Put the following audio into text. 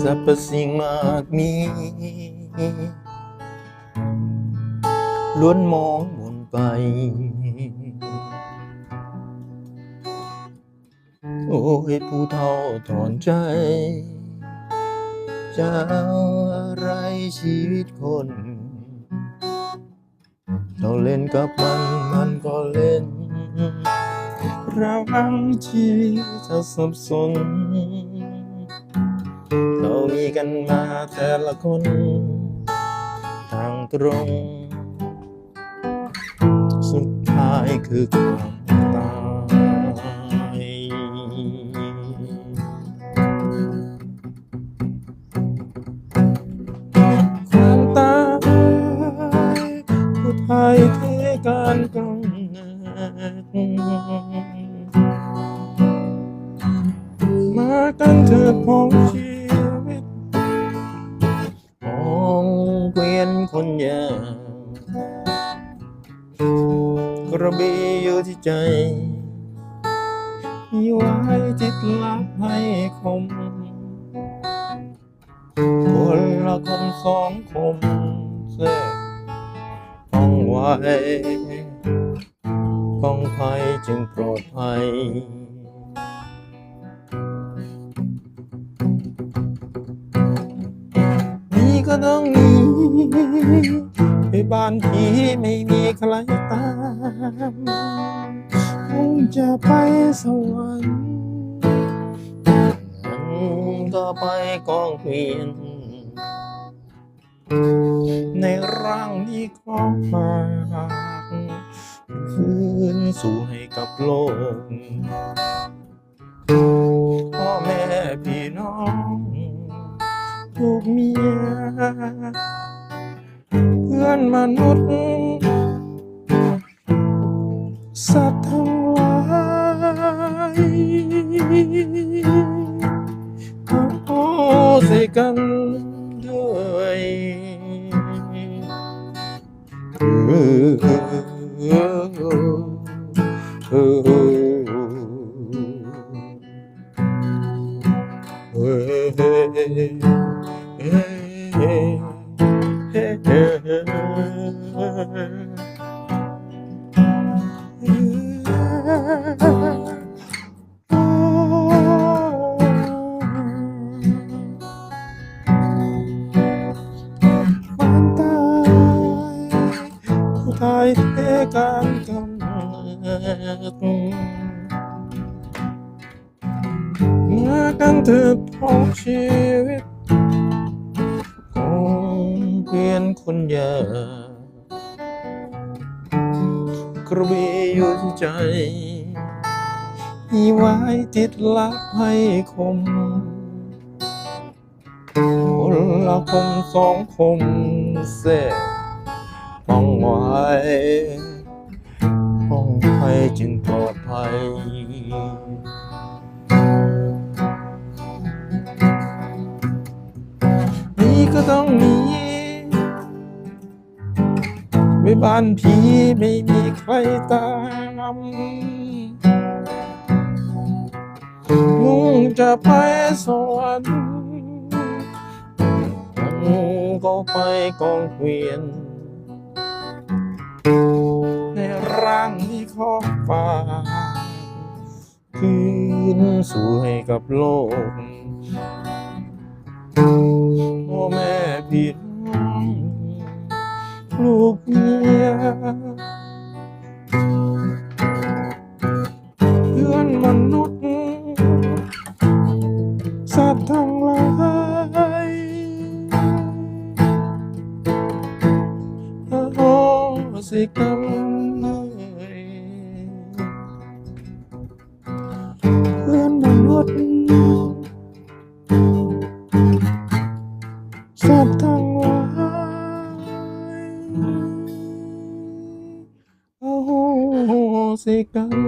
สรรพสิ่งมากมีล้วนมองมนไป โอ้ยผู้เฒ่าถอนใจ จะเอาอะไรชีวิตคน เราเล่นกับมันมันก็เล่น ระวังชีวิตจะสับสน เรามีกันมาแต่ละคนทางตรง สุดท้ายคือความตายความตายผู้ไทยเทการกำเนิดมากันเถิดพ้องชี เกวียนคนยางกระบี่อยู่ที่ใจมีไว้จิตลับให้คม คนละคมสองคมเสกต้องไว้ป้องภัยจึงปลอดภัยนี่ก็ต้องหนี ไปบ้านผีไม่มีใครตามคงจะไปสวรรค์มันก็ไปกองเกวียน ในร่างที่ของฝากคืนสู่ให้กับโลกพ่อแม่พี่น้องลูกเมีย อนมนุษย์ สัตว์ทั้งหลายขอโทษใส่กันด้วยเออเออเออเการกำเนิดมากันถิดพ้องชีวิตของเพียนคนยากกระบี่อยู่ที่ใจมีไว้จิตลับให้คม คนละคมสองคมเสกป้องไว้ ป้จึงปลอดภัย นี่ก็ต้องหนีไปบ้านผีไม่มีใครตามมุ่งจะไปสวรรค์มันก็ไปกองเกวียนในร่าง ที่ขอฟ้า คืนสู่ให้กับโลกพ่อแม่พี่น้องลูกเมียเพื่อนมนุษย์ สัตว์ทั้งหลายโอ้สิกรรม นุษย์สัตว์ทั้งหลาโอ้สิกรรมเล